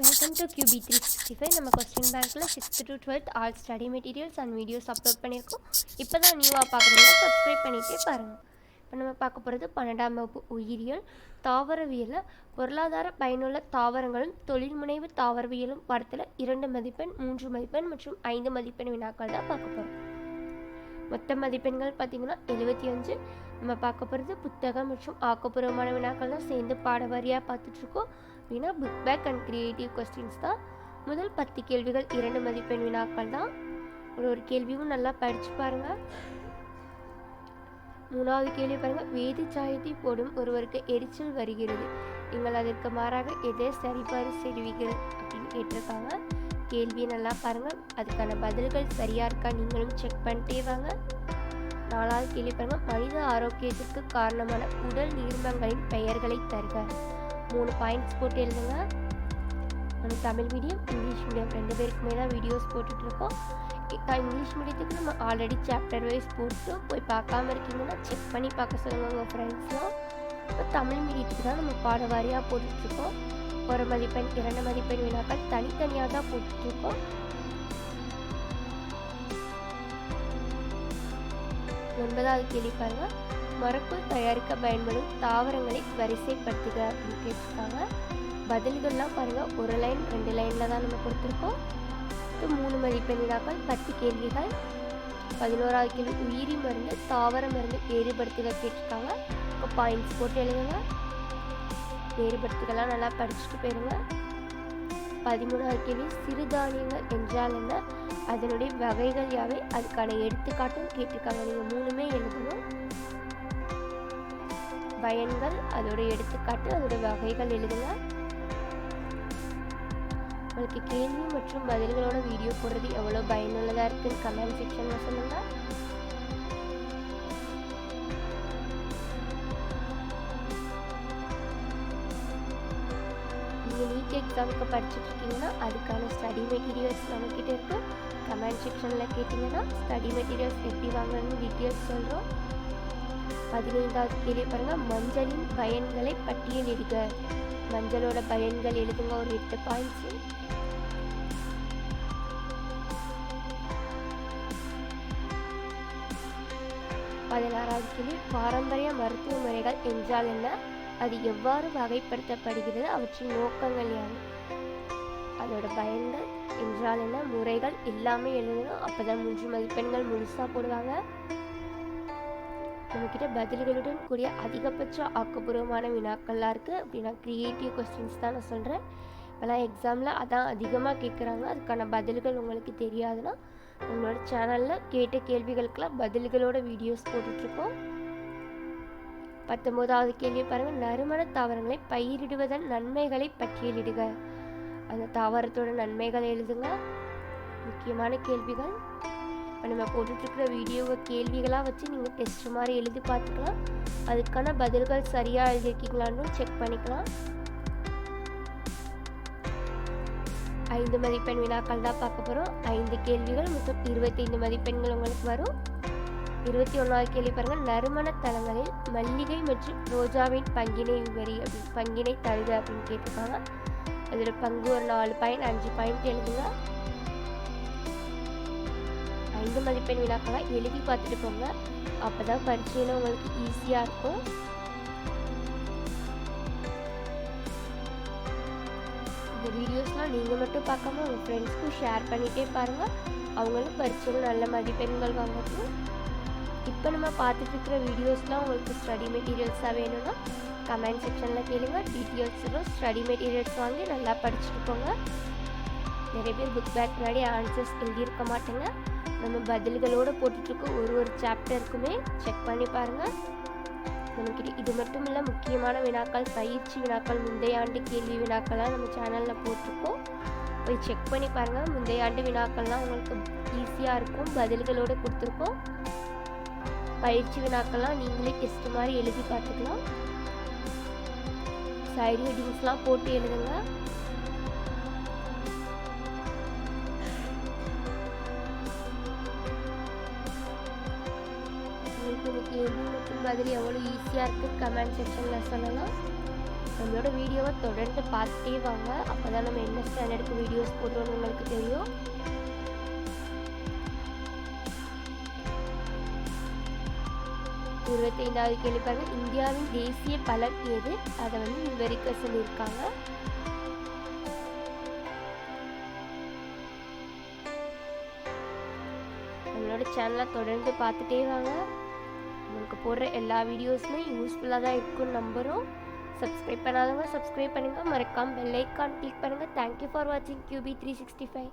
Welcome to QB three sixty five நம்ம question பேங்க்கில் sixth to twelfth all study materials and videos upload பண்ணியிருக்கோம். இப்போ தான் நியூவாக பார்க்குறீங்க சப்ஸ்கிரைப் பண்ணிகிட்டே பாருங்கள் இப்போ நம்ம பார்க்க போகிறது பன்னெண்டாம் வகுப்பு உயிரியல் தாவரவியலில் பொருளாதார பயனுள்ள தாவரங்களும் தொழில் முனைவு தாவரவியலும் வாரத்தில் இரண்டு மதிப்பெண் மூன்று மதிப்பெண் மற்றும் ஐந்து மதிப்பெண் வினாக்கள் தான் பார்க்க போகிறோம் மொத்த மதிப்பெண்கள் பார்த்திங்கன்னா எழுபத்தி அஞ்சு. நம்ம பார்க்க போகிறது புத்தகம் மற்றும் ஆக்கப்பூர்வமான வினாக்கள் தான் சேர்ந்து பாடவாரியாக பார்த்துட்ருக்கோம் அப்படின்னா book back and creative questions தான். முதல் பத்து கேள்விகள் இரண்டு மதிப்பெண் வினாக்கள் தான். ஒரு ஒரு கேள்வியும் நல்லா படித்து பாருங்கள் மூணாவது கேள்வி பாருங்கள் வேதி சாயத்தை போடும் ஒருவருக்கு எரிச்சல் வருகிறது. நீங்கள் அதற்கு மாறாக எதை சரிபார் செய்வீர்கள் அப்படின்னு கேட்டிருக்காங்க. கேள்வியை நல்லா பாருங்கள் அதுக்கான பதில்கள் சரியாக இருக்கா நீங்களும் செக் பண்ணிட்டே வாங்க. நாலாவது கேள்வி பாருங்கள் மனித ஆரோக்கியத்திற்கு காரணமான உடல் நீர்மங்களின் பெயர்களை தருக. மூணு பாயிண்ட்ஸ் போட்டு எழுதுங்க நம்ம தமிழ் மீடியம் இங்கிலீஷ் மீடியம் ரெண்டு பேருக்குமே தான் வீடியோஸ் போட்டுட்ருக்கோம். இங்கிலீஷ் மீடியத்துக்கு நம்ம ஆல்ரெடி சாப்டர் வைஸ் போட்டு போய் பார்க்காம இருக்கீங்கன்னா செக் பண்ணி பார்க்க சொல்லுங்கள் உங்கள் ஃப்ரெண்ட்ஸ்லாம் இப்போ தமிழ் மீடியத்துக்கு தான் நம்ம பாட வாரியாக போட்டுட்ருக்கோம். ஒரு மதிப்பெண் இரண்டு மதிப்பெண் வினாக்கள் தனித்தனியாக தான் போட்டுட்ருக்கோம். ஒன்பதாவது கேள்வி பாருங்க. மரப்பு தயாரிக்க பயன்படும் தாவரங்களை வரிசைப்படுத்துக அப்படின்னு கேட்டிருக்காங்க. பதில்கள்லாம் பாருங்க. ஒரு லைன் ரெண்டு லைனில் தான் நம்ம கொடுத்துருக்கோம். மூணு மதிப்பெண் வினாக்கள் பத்து கேள்விகள். பதினோராவது கேள்வி உயிரி மருந்து தாவர மருந்து வேறுபடுத்துக கேட்டிருக்காங்க. இப்போ பாயிண்ட்ஸ் போட்டு எழுதுங்க. வேறுபடுத்துகள்லாம் நல்லா படிச்சுட்டு போயிருங்க. பதிமூணாவது கேள்வி சிறுதானியங்கள் என்றால் என்ன? அதனுடைய வகைகள் யாவை? அதுக்கான எடுத்துக்காட்டும் கேட்டிருக்காங்க. நீங்கள் மூணுமே எழுதணும். பயன்கள் அதோட எடுத்துக்காட்டு அதோட வகைகள் எழுதுங்க. உங்களுக்கு கேள்வி மற்றும் பதில்களோட வீடியோ போடுறது எவ்வளோ பயனுள்ளதாக இருக்குன்னு கமெண்ட் செக்ஷனில் சொல்லுங்கள் நீட் எக்ஸாமுக்கு படிச்சுட்டு இருக்கீங்கன்னா அதுக்கான ஸ்டடி மெட்டீரியல்ஸ் நம்மக்கிட்ட இருக்குது கமெண்ட் செக்ஷனில் கேட்டிங்கன்னா ஸ்டடி மெட்டீரியல்ஸ் எப்படி வாங்கணும்னு டீட்டெயில்ஸ் சொல்கிறோம் பதினைந்தாவது கேள்வி பாருங்கள் மஞ்சளின் பயன்களை பட்டியலிடுக மஞ்சளோட பயன்கள் எழுதுங்க. ஒரு எட்டு பாயிண்ட்ஸு பதினாறாவது கேள்வி பாரம்பரிய மருத்துவ முறைகள் என்றால் என்ன? அது எவ்வாறு வகைப்படுத்தப்படுகிறது அவற்றின் நோக்கங்கள் யாரு? அதோட பயன்கள் என்றால் என்ன? முறைகள் எல்லாமே எழுதணும். அப்போ தான் மூன்று மதிப்பெண்கள் முழுசாக போடுவாங்க. நம்மக்கிட்ட பதில்களுடன் கூடிய அதிகபட்ச ஆக்கப்பூர்வமான வினாக்கள்லாம் இருக்குது அப்படின்னா க்ரியேட்டிவ் கொஸ்டின்ஸ் தான் நான் சொல்கிறேன் இப்போலாம் எக்ஸாமில் அதான் அதிகமாக கேட்குறாங்க அதுக்கான பதில்கள் உங்களுக்கு தெரியாதுன்னா உங்களோட சேனலில் கேட்ட கேள்விகளுக்கெல்லாம் பதில்களோட வீடியோஸ் போட்டுட்ருக்கோம். பத்தொம்போதாவது கேள்வி பாருங்கள் நறுமண தாவரங்களை பயிரிடுவதன் நன்மைகளை பட்டியலிடுக. அந்த தாவரத்தோட நன்மைகளை எழுதுங்க. முக்கியமான கேள்விகள். இப்போ நம்ம போட்டுட்ருக்கிற வீடியோவை கேள்விகளாக வச்சு நீங்கள் டெஸ்ட் மாதிரி எழுதி பார்த்துக்கலாம். அதுக்கான பதில்கள் சரியாக எழுதியிருக்கீங்களான்னு செக் பண்ணிக்கலாம். ஐந்து மதிப்பெண் வினாக்கள் தான் பார்க்க போகிறோம் ஐந்து கேள்விகள் மொத்தம் இருபத்தைந்து மதிப்பெண்கள் உங்களுக்கு வரும். இருபத்தி ஒன்றாவது கேள்வி பாருங்கள். நறுமண தலங்களில் மல்லிகை மற்றும் ரோஜாவின் பங்கினை விவரி பங்கினை தருக அப்படின்னு கேட்டிருக்காங்க. அதோட பங்கு ஒரு நாலு பாயிண்ட் அஞ்சு பாயிண்ட் எழுதுங்க. ஐந்து மதிப்பெண் வினாக்களாக எழுதி பார்த்துட்டு போங்க. அப்போ தான் பரீட்சையில் உங்களுக்கு ஈஸியாக இருக்கும். இந்த வீடியோஸ்லாம் நீங்கள் மட்டும் பார்க்காம உங்கள் ஃப்ரெண்ட்ஸ்க்கும் ஷேர் பண்ணிகிட்டே பாருங்கள் அவங்களும் பரீட்சையில் நல்ல மதிப்பெண்கள் வாங்கட்டும். இப்போ நம்ம பார்த்துட்டு இருக்கிற வீடியோஸ்லாம் உங்களுக்கு ஸ்டடி மெட்டீரியல்ஸாக வேணும்னா கமெண்ட் செக்ஷனில் கேளுங்க. டீட்டெயில்ஸும் ஸ்டடி மெட்டீரியல்ஸ் வாங்கி நல்லா படிச்சுட்டு போங்க நிறைய பேர் புக் பேக் முன்னாடி ஆன்சர்ஸ் எழுதியிருக்க மாட்டேங்க. நம்ம பதில்களோடு போட்டுட்ருக்க ஒரு ஒரு சாப்டருக்குமே செக் பண்ணி பாருங்கள் நமக்கிட்ட இது மட்டும் இல்லை முக்கியமான வினாக்கள் பயிற்சி வினாக்கள் முந்தைய ஆண்டு கேள்வி வினாக்கள்லாம் நம்ம சேனலில் போட்டிருக்கோம். போய் செக் பண்ணி பாருங்கள் முந்தைய ஆண்டு வினாக்கள்லாம் உங்களுக்கு ஈஸியாக இருக்கும். பதில்களோடு கொடுத்துருக்கோம். பயிற்சி வினாக்கள்லாம் நீங்களே டெஸ்ட் மாதிரி எழுதி பார்த்துக்கலாம். சைடு ஹெட்டிங்ஸ்லாம் போட்டு எழுதுங்க. உங்களுக்கு இந்த எவ்வளோ ஈஸியாக இருக்குது கமெண்ட் செக்ஷனில் சொல்லலாம். நம்மளோட வீடியோவை தொடர்ந்து பார்த்துட்டே வாங்க. அப்போ தான் நம்ம என்ன ஸ்டாண்டர்டுக்கு வீடியோஸ் போட்டோன்னு உங்களுக்கு தெரியும். இருபத்தைந்தாவது கேள்வி பாருங்க. இந்தியாவின் தேசிய பழம் எது? அதை வந்து விவரிக்க சொல்லியிருக்காங்க. நம்மளோட சேனலை தொடர்ந்து பார்த்துட்டே வாங்க. உங்களுக்கு போடுற எல்லா வீடியோஸுமே யூஸ்ஃபுல்லாக தான் இருக்கும்னு நம்புகிறோம் சப்ஸ்கிரைப் பண்ணாதவங்க சப்ஸ்கிரைப் பண்ணுங்கள் மறக்காமல் பெல் ஐக்கான் கிளிக் பண்ணுங்கள் தேங்க்யூ ஃபார் வாட்சிங் Q B three sixty five